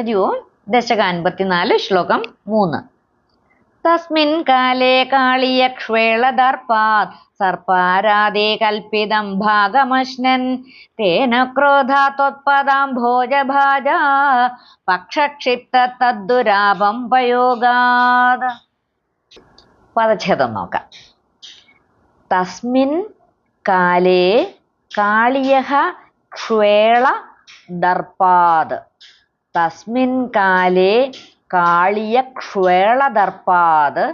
വരൂ ദശക അൻപത്തിനാല് ശ്ലോകം മൂന്ന്. തസ്മിൻ കാലേ കാളിയക്ഷ്വേളദർപ്പാത് സർപ്പാരാധേ കൽപ്പിതം ഭാഗമശ്നൻ. തേന ക്രോധാ ത്വത്പദാം ഭോജഭാജ പക്ഷക്ഷിപ്ത തദ്ദുരാപം പയോഗാത് പദച്ഛേദം നോക്കാം. തസ്മിൻ കാലേ കാളിയ ക്ഷേള ദർപ്പാത് തസ്മിൻ കാലേ കാളിയക്ഷേളദർപ്പാത്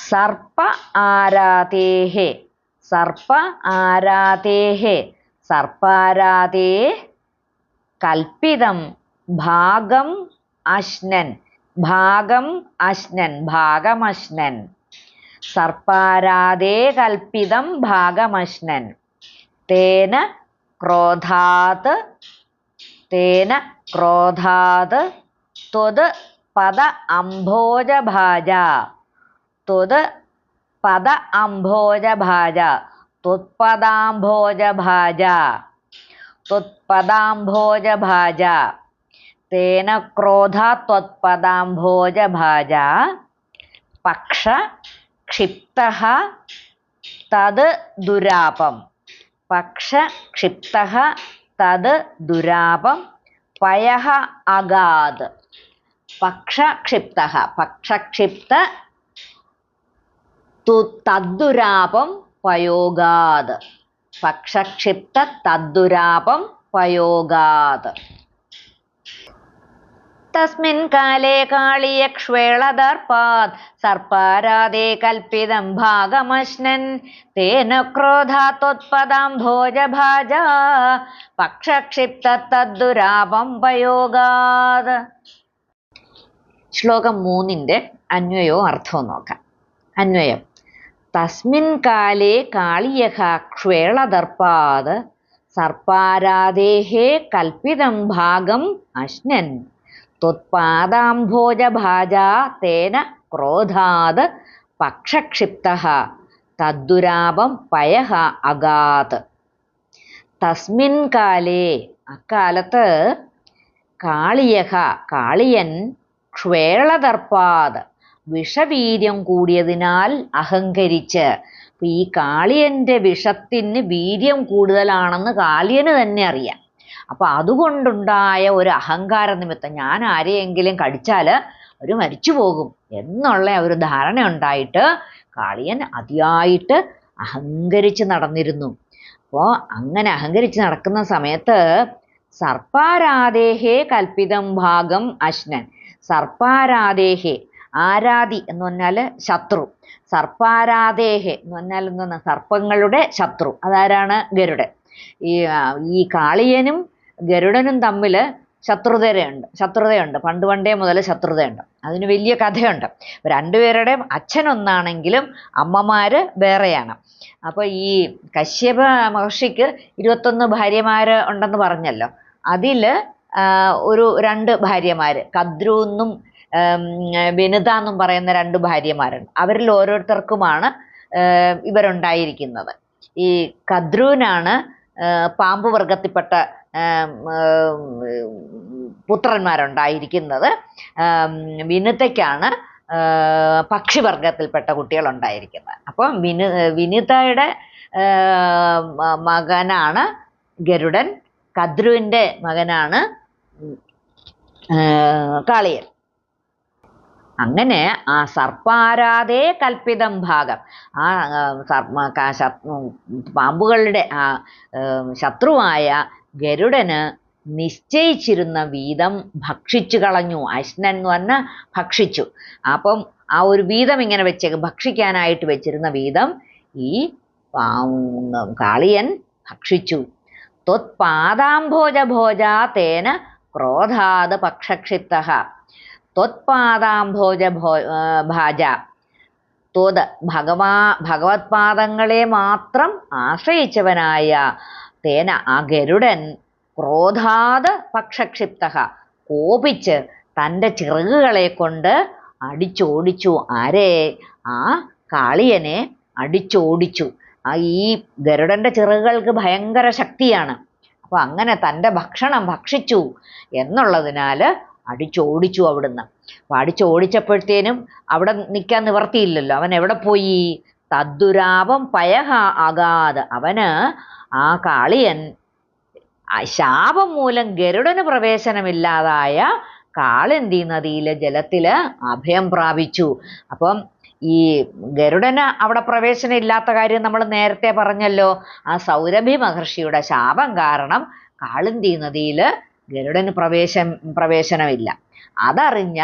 സർപ്പ ആരാതേः സർപ്പ ആരാതേः സർപ്പാരാതേ കൽപ്പിതം ഭാഗം അശ്നൻ ഭാഗം അശ്നൻ ഭാഗമശ്നൻ സർപ്പാരാതേ കൽപ്പിതം ഭാഗമശ്നൻ തേന ക്രോധാത് तेन क्रोधाद त्वद् पद अंभोज भाजा त्वद् पद अंभोज भाजा तत्पदाभोज भाजा त्वत्पदाम्भोजभाजा त्वत्पदाम्भोजभाजा तेन क्रोधा त्वत्पदाम्भोजभाजा पक्ष क्षिप्तः तद् पक्ष पक्षक्षिप्तः തത് ദുരാപം പയഹ അഗാത് പക്ഷക്ഷിപ്ത പക്ഷക്ഷിപ്ത തദ്ദുരാപം പയോഗാത് പക്ഷക്ഷിപ്ത തദ്ദുരാപം പയോഗാത് തസ്മിൻ കാലേ കാളിയക്ഷ്വേളദർപ്പാത് സർപ്പാരാതെ കൽപ്പിതം ഭാഗമശ്നൻ. തേന ക്രോധാ ത്വത്പദാം ഭോജഭാജ പക്ഷക്ഷിപ്ത തദ്ദുരാപം പയോഗാത് ശ്ലോകം മൂന്നിന്റെ അന്വയവും അർത്ഥവും നോക്കാം. അന്വയം. തസ്മിൻ കാലേ കാളിയഹ ക്ഷ്വേളദർപ്പാത് സർപ്പാരാദേഹേ കൽപ്പിതം ഭാഗം അശ്നൻ. ത്വത്പാദാംഭോജഭാജാ തേന ക്രോധാത് പക്ഷക്ഷിപ്ത തദ്ദുരാപം പയ അഗാത്. തസ്മിൻ കാലേ അക്കാലത്ത് കാളിയഹ കാളിയൻ ക്ഷേളതർപ്പാത് വിഷവീര്യം കൂടിയതിനാൽ അഹങ്കരിച്ച്. ഈ കാളിയന്റെ വിഷത്തിന് വീര്യം കൂടുതലാണെന്ന് കാളിയന് തന്നെ അറിയാം. അപ്പൊ അതുകൊണ്ടുണ്ടായ ഒരു അഹങ്കാര നിമിത്തം ഞാൻ ആരെയെങ്കിലും കടിച്ചാൽ അവർ മരിച്ചു പോകും എന്നുള്ള ഒരു ധാരണ ഉണ്ടായിട്ട് കാളിയൻ അതിയായിട്ട് അഹങ്കരിച്ച് നടന്നിരുന്നു. അപ്പോൾ അങ്ങനെ അഹങ്കരിച്ച് നടക്കുന്ന സമയത്ത് സർപ്പാരാധേഹേ കൽപ്പിതം ഭാഗം അശ്നൻ. സർപ്പാരാധേഹേ ആരാധി എന്ന് പറഞ്ഞാൽ ശത്രു. സർപ്പാരാധേഹെ എന്ന് പറഞ്ഞാൽ എന്താണ്? സർപ്പങ്ങളുടെ ശത്രു. അതാരാണ്? ഗരുഡൻ. ഈ ഈ കാളിയനും ഗരുഡനും തമ്മിൽ ശത്രുതയുണ്ട് ശത്രുതയുണ്ട്. പണ്ട് പണ്ടേ മുതൽ ശത്രുതയുണ്ട്. അതിന് വലിയ കഥയുണ്ട്. രണ്ടുപേരുടെയും അച്ഛനൊന്നാണെങ്കിലും അമ്മമാർ വേറെയാണ്. അപ്പോൾ ഈ കശ്യപ മഹർഷിക്ക് ഇരുപത്തൊന്ന് ഭാര്യമാർ ഉണ്ടെന്ന് പറഞ്ഞല്ലോ. അതിൽ ഒരു രണ്ട് ഭാര്യമാർ കദ്രു എന്നും വിനിത എന്നും പറയുന്ന രണ്ട് ഭാര്യമാരുണ്ട്. അവരിൽ ഓരോരുത്തർക്കുമാണ് ഇവരുണ്ടായിരിക്കുന്നത്. ഈ കദ്രുവിനാണ് പാമ്പ് വർഗത്തിൽപ്പെട്ട പുത്രന്മാരുണ്ടായിരിക്കുന്നത് വിനുതയ്ക്കാണ് പക്ഷിവർഗത്തിൽപ്പെട്ട കുട്ടികളുണ്ടായിരിക്കുന്നത്. അപ്പം വിനു വിനിതയുടെ മകനാണ് ഗരുഡൻ കദ്രുവിന്റെ മകനാണ് കാളിയൻ. അങ്ങനെ ആ സർപ്പാരാധേ കൽപ്പിതം ഭാഗം. ആ പാമ്പുകളുടെ ആ ശത്രുവായ ഗരുഡന് നിശ്ചയിച്ചിരുന്ന വീതം ഭക്ഷിച്ചു കളഞ്ഞു. അശ്നൻ എന്ന് പറഞ്ഞാൽ ഭക്ഷിച്ചു. അപ്പം ആ ഒരു വീതം ഇങ്ങനെ വെച്ചേക്ക് ഭക്ഷിക്കാനായിട്ട് വെച്ചിരുന്ന വീതം ഈ കാളിയൻ ഭക്ഷിച്ചു. ത്വത്പാദാംഭോജ ഭോജാ തേന ക്രോധാത് പക്ഷക്ഷിപ്ത ത്വത്പാദാംഭോജ ഭോ ഭാജ ത്വത് ഭഗവാ ഭഗവത്പാദങ്ങളെ മാത്രം ആശ്രയിച്ചവനായ തേന ആ ഗരുഡൻ ക്രോധാത് പക്ഷക്ഷിപ്ത. കോപിച്ച് തന്റെ ചിറകുകളെ കൊണ്ട് അടിച്ചോടിച്ചു. ആരെ? ആ കാളിയനെ അടിച്ചോടിച്ചു. ആ ഈ ഗരുഡന്റെ ചിറകുകൾക്ക് ഭയങ്കര ശക്തിയാണ്. അപ്പൊ അങ്ങനെ തന്റെ ഭക്ഷണം ഭക്ഷിച്ചു എന്നുള്ളതിനാൽ അടിച്ചോടിച്ചു അവിടുന്ന്. അപ്പൊ അടിച്ചോടിച്ചപ്പോഴത്തേനും അവിടെ നിൽക്കാൻ നിവർത്തിയില്ലല്ലോ. അവൻ എവിടെ പോയി? തദ്ദുരാപം പയഹ ആകാത്. അവന് ആ കാളിയൻ ശാപം മൂലം ഗരുഡന് പ്രവേശനമില്ലാതായ കാളന്തി നദിയിലെ ജലത്തിൽ അഭയം പ്രാപിച്ചു. അപ്പം ഈ ഗരുഡന് അവിടെ പ്രവേശനം ഇല്ലാത്ത കാര്യം നമ്മൾ നേരത്തെ പറഞ്ഞല്ലോ. ആ സൗരഭി മഹർഷിയുടെ ശാപം കാരണം കാളിന്തി നദിയിൽ ഗരുഡന് പ്രവേശം പ്രവേശനമില്ല. അതറിഞ്ഞ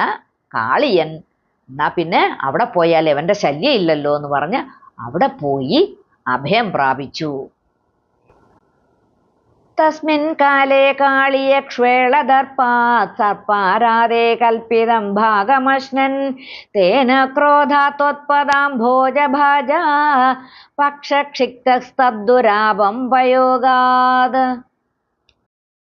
കാളിയൻ എന്നാ പിന്നെ അവിടെ പോയാൽ എവന്റെ ശല്യം ഇല്ലല്ലോ എന്ന് പറഞ്ഞ് അവിടെ പോയി അഭയം പ്രാപിച്ചു. തസ്മിൻ കാലേ കാളിയക്ഷ്വേളദർപ്പാത് സർപ്പാരാധേ കൽപ്പിതം ഭാഗമശ്നൻ തേന ക്രോധാത്വത്പദാം ഭോജഭാജ പക്ഷക്ഷിക്തസ്തദ്ദുരാപം പയോഗാത്